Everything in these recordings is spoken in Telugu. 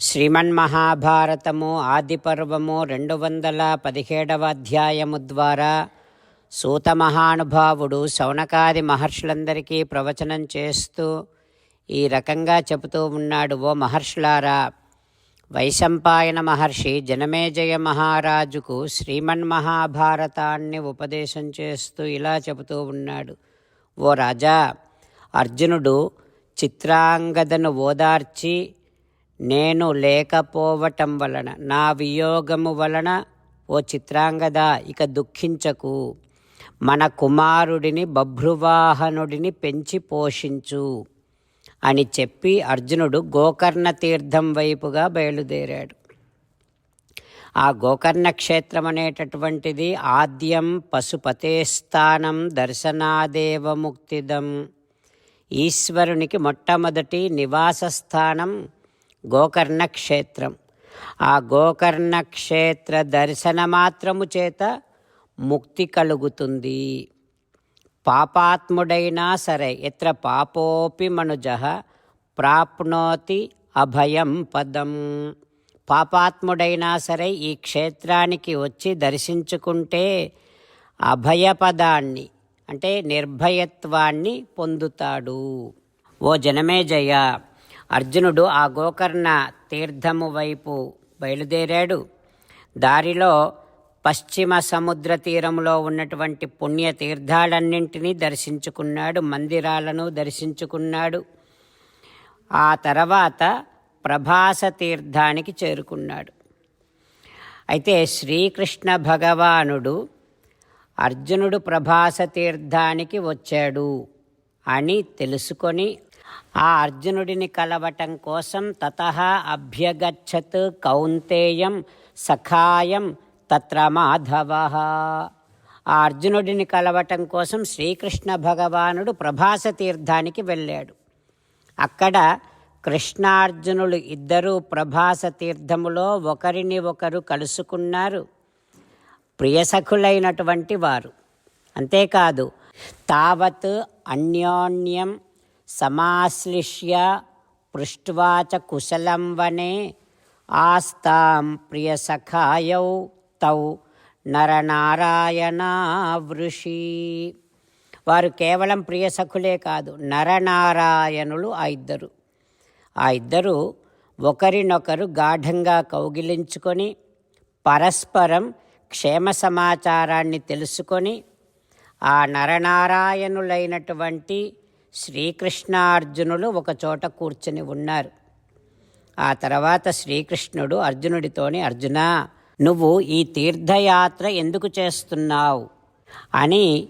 శ్రీమన్మహాభారతము ఆదిపర్వము రెండు వందల పదిహేడవ అధ్యాయము ద్వారా సూత మహానుభావుడు శౌనకాది మహర్షులందరికీ ప్రవచనం చేస్తూ ఈ రకంగా చెబుతూ ఉన్నాడు ఓ మహర్షులారా వైశంపాయన మహర్షి జనమేజయ మహారాజుకు శ్రీమన్మహాభారతాన్ని ఉపదేశం చేస్తూ ఇలా చెబుతూ ఉన్నాడు. ఓ రాజా అర్జునుడు చిత్రాంగదను ఓదార్చి నేను లేకపోవటం వలన నా వియోగము వలన ఓ చిత్రాంగద ఇక దుఃఖించకు. మన కుమారుడిని బభ్రువాహనుడిని పెంచి పోషించు అని చెప్పి అర్జునుడు గోకర్ణ తీర్థం వైపుగా బయలుదేరాడు. ఆ గోకర్ణ క్షేత్రం అనేటటువంటిది ఆద్యం పశుపతే స్థానం ఈశ్వరునికి మొట్టమొదటి నివాస స్థానం గోకర్ణ క్షేత్రం ఆ గోకర్ణ క్షేత్ర దర్శన మాత్రము చేత ముక్తి కలుగుతుంది. పాపాత్ముడైనా సరే ఎత్ర పాపోపి మనుజ ప్రాప్నోతి అభయం పదం. పాపాత్ముడైనా సరే ఈ క్షేత్రానికి వచ్చి దర్శించుకుంటే అభయపదాన్ని అంటే నిర్భయత్వాన్ని పొందుతాడు. ఓ జనమేజయ అర్జునుడు ఆ గోకర్ణ తీర్థము వైపు బయలుదేరాడు. దారిలో పశ్చిమ సముద్ర తీరంలో ఉన్నటువంటి పుణ్య తీర్థాలన్నింటినీ దర్శించుకున్నాడు మందిరాలను దర్శించుకున్నాడు. ఆ తర్వాత ప్రభాస తీర్థానికి చేరుకున్నాడు. అయితే శ్రీకృష్ణ భగవానుడు అర్జునుడు ప్రభాస తీర్థానికి వచ్చాడు అని తెలుసుకొని ఆ అర్జునుడిని కలవటం కోసం తత అభ్యగచ్చత్ కౌంతేయం సఖాయం తత్ర మాధవ. ఆ అర్జునుడిని కలవటం కోసం శ్రీకృష్ణ భగవానుడు ప్రభాస తీర్థానికి వెళ్ళాడు. అక్కడ కృష్ణార్జునులు ఇద్దరూ ప్రభాస తీర్థములో ఒకరిని ఒకరు కలుసుకున్నారు. ప్రియసఖులైనటువంటి వారు. అంతేకాదు తావత్ అన్యోన్యం సమాశ్లిష్య పృష్ట్వా కుశలం వనే ఆస్తాం ప్రియసఖాయౌ తౌ నరనారాయణ వృషి. వారు కేవలం ప్రియసఖులే కాదు నరనారాయణులు ఆ ఇద్దరు. ఆ ఇద్దరు ఒకరినొకరు గాఢంగా కౌగిలించుకొని పరస్పరం క్షేమ సమాచారాన్ని తెలుసుకొని ఆ నరనారాయణులైనటువంటి శ్రీకృష్ణార్జునులు ఒకచోట కూర్చుని ఉన్నారు. ఆ తర్వాత శ్రీకృష్ణుడు అర్జునుడితోని అర్జున నువ్వు ఈ తీర్థయాత్ర ఎందుకు చేస్తున్నావు? అని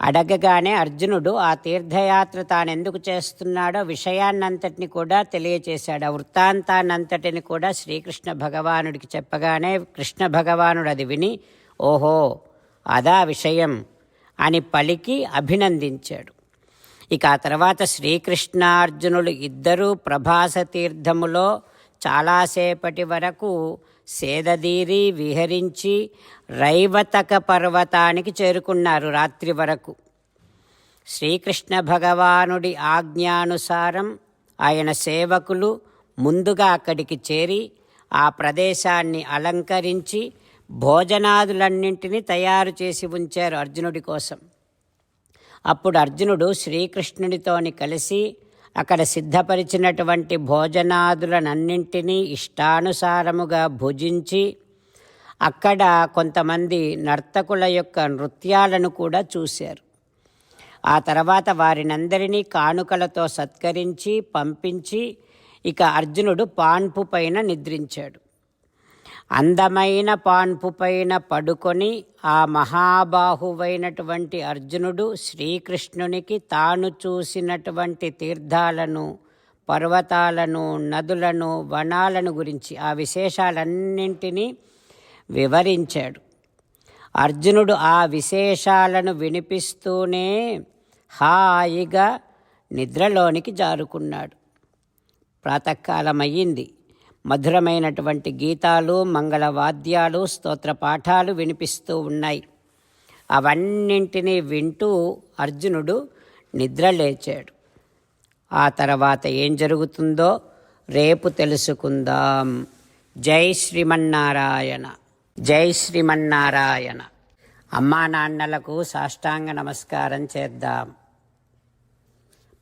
అడగగానే అర్జునుడు ఆ తీర్థయాత్ర తాను ఎందుకు చేస్తున్నాడో విషయాన్నంతటిని కూడా తెలియచేశాడు. ఆ వృత్తాంతాన్నంతటిని కూడా శ్రీకృష్ణ భగవానుడికి చెప్పగానే కృష్ణ భగవానుడు అది విని ఓహో అదా విషయం అని పలికి అభినందించాడు. ఇక ఆ తర్వాత శ్రీకృష్ణార్జునులు ఇద్దరూ ప్రభాస తీర్థములో చాలాసేపటి వరకు సేదదీరి విహరించి రైవతక పర్వతానికి చేరుకున్నారు రాత్రి వరకు. శ్రీకృష్ణ భగవానుడి ఆజ్ఞానుసారం ఆయన సేవకులు ముందుగా అక్కడికి చేరి ఆ ప్రదేశాన్ని అలంకరించి భోజనాదులన్నింటినీ తయారు చేసి ఉంచారు అర్జునుడి కోసం. అప్పుడు అర్జునుడు శ్రీకృష్ణుడితోని కలిసి అక్కడ సిద్ధపరిచినటువంటి భోజనాదులనన్నింటినీ ఇష్టానుసారముగా భుజించి అక్కడ కొంతమంది నర్తకుల యొక్క నృత్యాలను కూడా చూశారు. ఆ తర్వాత వారినందరినీ కానుకలతో సత్కరించి పంపించి ఇక అర్జునుడు పాన్పు పైన నిద్రించాడు. అందమైన పాన్పు పైన పడుకొని ఆ మహాబాహువైనటువంటి అర్జునుడు శ్రీకృష్ణునికి తాను చూసినటువంటి తీర్థాలను పర్వతాలను నదులను వనాలను గురించి ఆ విశేషాలన్నింటినీ వివరించాడు. అర్జునుడు ఆ విశేషాలను వినిపిస్తూనే హాయిగా నిద్రలోనికి జారుకున్నాడు. ప్రాతకాలమయ్యింది. మధురమైనటువంటి గీతాలు మంగళవాద్యాలు స్తోత్ర పాఠాలు వినిపిస్తూ ఉన్నాయి. అవన్నింటినీ వింటూ అర్జునుడు నిద్ర లేచాడు. ఆ తర్వాత ఏం జరుగుతుందో రేపు తెలుసుకుందాం. జై శ్రీమన్నారాయణ. జై శ్రీమన్నారాయణ. అమ్మా నాన్నలకు సాష్టాంగ నమస్కారం చేద్దాం.